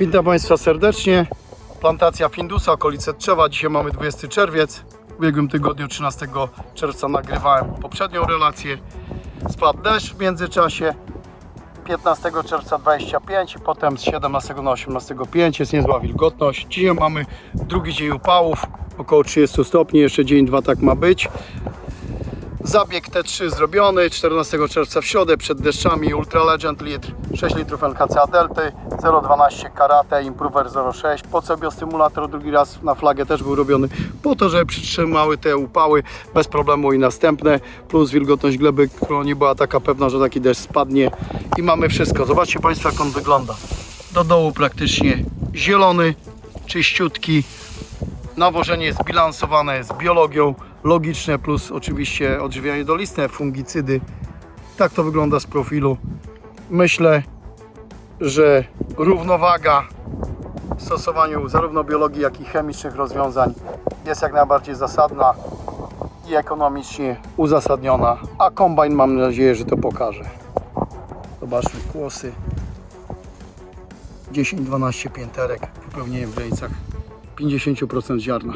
Witam Państwa serdecznie. Plantacja Findusa, okolice Trzewa. Dzisiaj mamy 20 czerwiec. W ubiegłym tygodniu 13 czerwca nagrywałem poprzednią relację. Spadł deszcz w międzyczasie. 15 czerwca 25 i potem z 17 na 18 5 jest niezła wilgotność. Dzisiaj mamy drugi dzień upałów, około 30 stopni, jeszcze dzień, dwa tak ma być. Zabieg T3 zrobiony 14 czerwca w środę przed deszczami Ultra Legend litr 6 litrów LKCA Delty 0,12 Karate Improver 0,6 po co biostymulator drugi raz na flagę też był robiony po to, żeby przytrzymały te upały bez problemu i następne plus wilgotność gleby, która nie była taka pewna, że taki deszcz spadnie i mamy wszystko. Zobaczcie Państwo jak on wygląda. Do dołu praktycznie zielony, czyściutki, Nawożenie jest bilansowane z biologią, logiczne plus oczywiście odżywianie dolistne, fungicydy. Tak to wygląda z profilu. Myślę, że równowaga w stosowaniu zarówno biologii, jak i chemicznych rozwiązań jest jak najbardziej zasadna i ekonomicznie uzasadniona, a kombajn mam nadzieję, że to pokaże. Zobaczmy kłosy. 10-12 pięterek, wypełnienie w granicach 50% ziarna.